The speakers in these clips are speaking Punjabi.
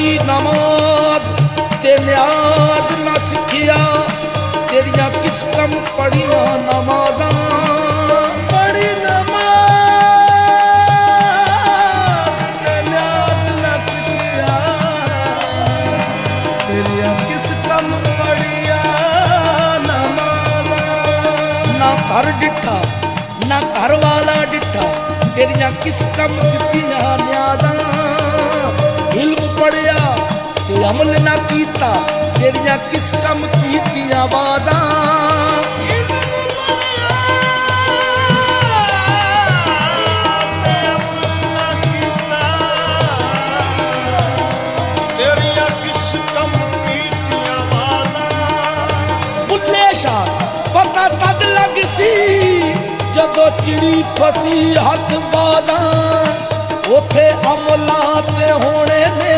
ਸਾਡੀ ਨਮਾਜ਼ ਤੇ ਨਿਆਜ਼ ਨਾ ਸਿੱਖਿਆ, ਤੇਰੀਆਂ ਕਿਸ ਕੰਮ ਪੜੀਆਂ ਨਮਾਜ਼ਾਂ ਪੜੀ ਨਮਾਜ਼ ਸਿੱਖਿਆ, ਤੇਰੀਆਂ ਕਿਸ ਪੜੀਆਂ ਨਮਾਜ਼ਾਂ। ਨਾ ਘਰ ਡਿੱਠਾ, ਨਾ ਘਰ ਵਾਲਾ ਡਿੱਠਾ, ਤੇਰੀਆਂ ਕਿਸ ਕੰਮ ਦਿੱਤੀਆਂ ਨਿਆਜ਼ਾਂ। ਅਮਲ ਨਾ ਕੀਤਾ ਤੇਰੀਆਂ ਕਿਸ ਕੰਮ ਕੀਤੀਆਂ ਵਾਦਾਂ ਪਤਾ ਤਦ ਲੱਗ ਸੀ ਜਦੋਂ ਚਿੜੀ ਫਸੀ ਹੱਥ ਬਾਦਾਂ ਉਥੇ ਅਮਲਾਂ ਤੇ ਹੋਣੇ ਨੇ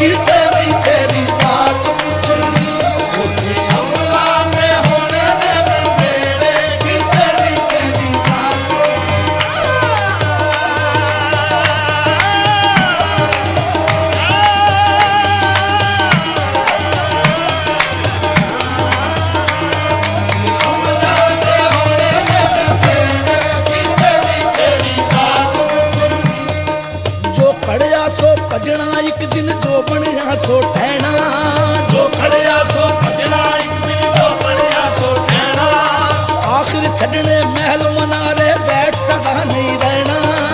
you ਭੈਣਾ ਜੋ ਖੜਿਆ ਸੋ ਭਜਣਾ ਇੱਕ ਸੋ ਭੈਣਾ ਆਖਰ ਛੱਡਣੇ ਮਹਿਲ ਮਨਾਰੇ ਬੈਠ ਸਦਾ ਨਹੀਂ ਰਹਿਣਾ।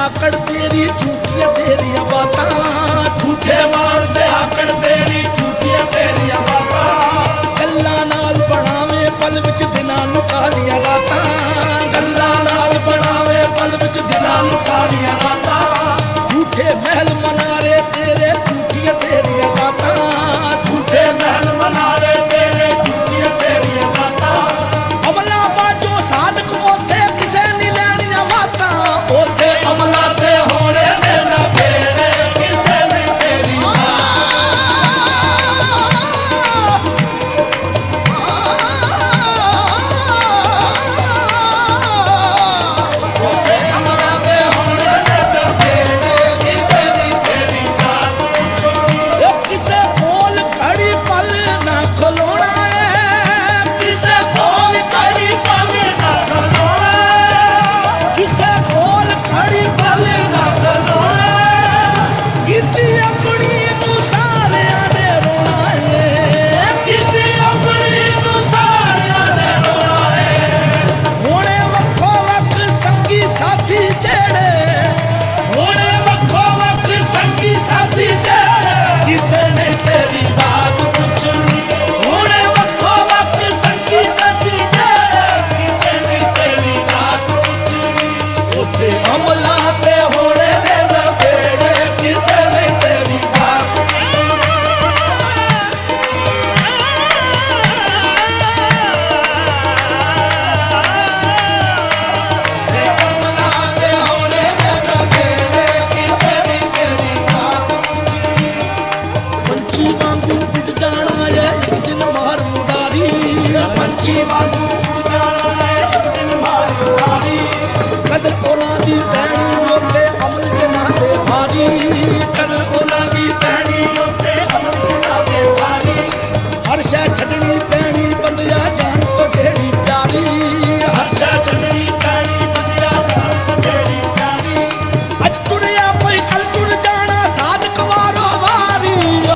ਆਕੜ ਤੇਰੀ ਝੂਠੀਆਂ ਤੇਰੀਆਂ ਬਾਤਾਂ ਝੂਠੇ ਮਾਰਦੇ ਆਕੜ ti ਪੰਛੀ ਵਾਂਗੂ ਜਾਣਾ ਹੈ ਦਿਨ ਮਾਰਿਓ ਤਾਰੀ ਕਦਰ ਉਹਨਾਂ ਦੀ ਪੈ